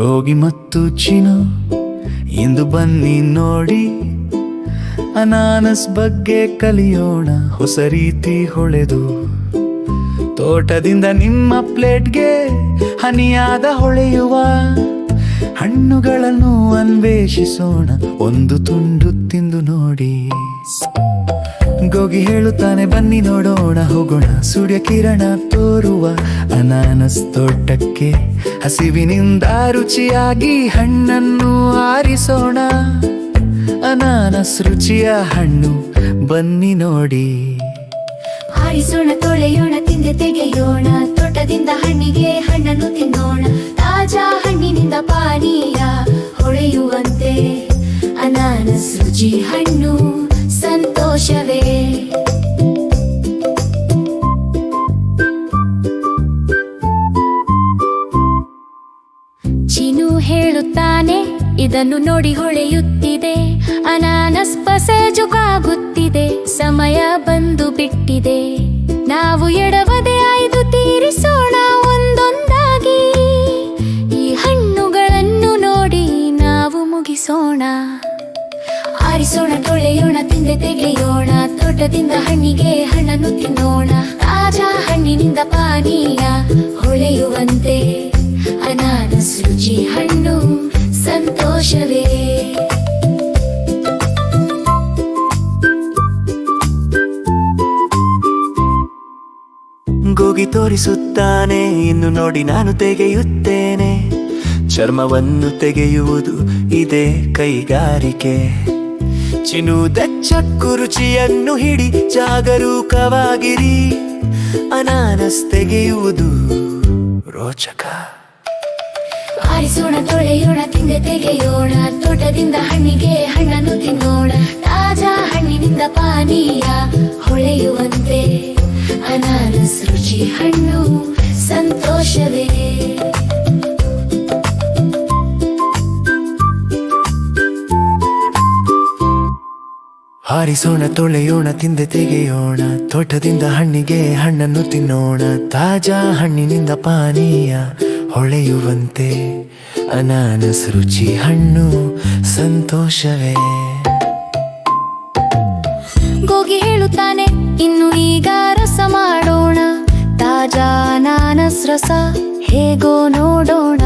ಗೋಗಿ ಮತ್ತು ಚಿನು ಇಂದು ಬನ್ನಿ ನೋಡಿ. ಅನಾನಸ್ ಬಗ್ಗೆ ಕಲಿಯೋಣ, ಹೊಸ ರೀತಿ ಹೊಳೆದು. ತೋಟದಿಂದ ನಿಮ್ಮ ಪ್ಲೇಟ್ಗೆ ಹನಿಯಾದ ಹೊಳೆಯುವ. ಹಣ್ಣುಗಳನ್ನು ಅನ್ವೇಷಿಸೋಣ, ಒಂದು ತುಂಡು ತಿಂದು ನೋಡಿ. ಗೋಗಿ ಹೇಳುತ್ತಾನೆ, ಬನ್ನಿ ನೋಡೋಣ, ಹೋಗೋಣ. ಸೂರ್ಯ ಕಿರಣ ತೋರುವ ಅನಾನಸ್ ತೋಟಕ್ಕೆ. ಹಸಿವಿನಿಂದ ರುಚಿಯಾಗಿ ಹಣ್ಣನ್ನು ಆರಿಸೋಣ. ಅನಾನಸ್ ರುಚಿಯ ಹಣ್ಣು, ಬನ್ನಿ ನೋಡಿ. ಆರಿಸೋಣ, ತೊಳೆಯೋಣ, ತಿಂದೆ ತೆಗೆಯೋಣ. ತೋಟದಿಂದ ಹಣ್ಣಿಗೆ ಹಣ್ಣನ್ನು ತಿನ್ನೋಣ. ತಾಜಾ ಹಣ್ಣಿನಿಂದ ಪಾನೀಯ ಹೊಳೆಯುವಂತೆ ಅನಾನಸ್ ರುಚಿ ಹಣ್ಣು. ಚಿನು ಹೇಳುತ್ತಾನೆ, ಇದನ್ನು ನೋಡಿ ಹೊಳೆಯುತ್ತಿದೆ. ಅನಾನಸ್ ಪಸೆ ಜುಗಾಗುತ್ತಿದೆ, ಸಮಯ ಬಂದು ಬಿಟ್ಟಿದೆ. ನಾವು ಎಡವದೆ ಆಯ್ದು ತೀರಿಸೋಣ ಒಂದೊಂದಾಗಿ. ಈ ಹಣ್ಣುಗಳನ್ನು ನೋಡಿ ನಾವು ಮುಗಿಸೋಣ. ಆರಿಸೋಣ ತೊಳೆಯೋಣ ತಿಂದೆ ತೋಟದಿಂದ ಹಣ್ಣಿಗೆ ಹಣ್ಣನ್ನು ತಿನ್ನೋಣ. ತಾಜಾ ಹಣ್ಣಿನಿಂದ ಪಾನೀಯ ಹೊಳೆಯುವಂತೆ. ಅನಾನಸ್ ರುಚಿ ಹಣ್ಣು ಸಂತೋಷವೇ. ಗೋಗಿ ತೋರಿಸುತ್ತಾನೆ, ಇನ್ನು ನೋಡಿ ನಾನು ತೆಗೆಯುತ್ತೇನೆ. ಚರ್ಮವನ್ನು ತೆಗೆಯುವುದು ಇದೇ ಕೈಗಾರಿಕೆ. ಚಿನುದಚ್ಚಕ್ಕು ರುಚಿಯನ್ನು ಹಿಡಿ ಜಾಗರೂಕವಾಗಿರಿ. ಅನಾನಸ್ ತೆಗೆಯುವುದು ರೋಚಕ. ಆರಿಸೋಣ ತೊಳೆಯೋಣ, ತಿಂದೆ ತೆಗೆಯೋಣ, ತೋಟದಿಂದ ಹಣ್ಣಿಗೆ ಹಣ್ಣನ್ನು ತಿನ್ನೋಣ, ತಾಜಾ ಹಣ್ಣಿನಿಂದ ಪಾನೀಯ ಹೊಳೆಯುವಂತೆ. ಅನಾನಸ್ ರುಚಿ ಹಣ್ಣು, ಸಂತೋಷವೇ. ಹಾರಿಸೋಣ, ತೊಳೆಯೋಣ, ತಿಂದೆ ತೆಗೆಯೋಣ, ತೋಟದಿಂದ ಹಣ್ಣಿಗೆ ಹಣ್ಣನ್ನು ತಿನ್ನೋಣ, ತಾಜಾ ಹಣ್ಣಿನಿಂದ ಪಾನೀಯ ಹೊಳೆಯುವಂತೆ, ಅನಾನಸ್ ರುಚಿ ಹಣ್ಣು ಸಂತೋಷವೇ. ಗೋಗಿ ಹೇಳುತ್ತಾನೆ, ಇನ್ನು ಈಗ ರಸ ಮಾಡೋಣ, ತಾಜಾ ಅನಾನಸ್ ರಸ ಹೇಗೋ ನೋಡೋಣ.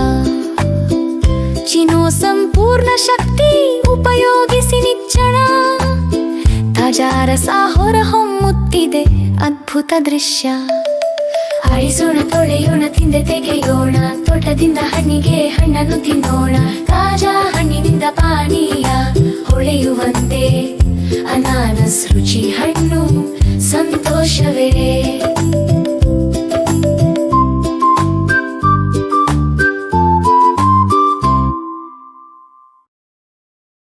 ಚಿನೋ ಸಂಪೂರ್ಣ ಶಕ್ತಿ ತಾಜಾ ರಸ ಹೊರ ಹೊಮ್ಮುತ್ತಿದೆ ಅದ್ಭುತ ದೃಶ್ಯ. ಅಳಿಸೋಣ ತೊಳೆಯೋಣ, ತಿಂದೆ ತೆಗೆಯೋಣ, ತೋಟದಿಂದ ಹಣ್ಣಿಗೆ ಹಣ್ಣನ್ನು ತಿನ್ನೋಣ, ತಾಜಾ ಹಣ್ಣಿನಿಂದ ಪಾನೀಯ ಹೊಳೆಯುವಂತೆ. ಅನಾನಸ್ ರುಚಿ ಹಣ್ಣು, ಸಂತೋಷವೇ.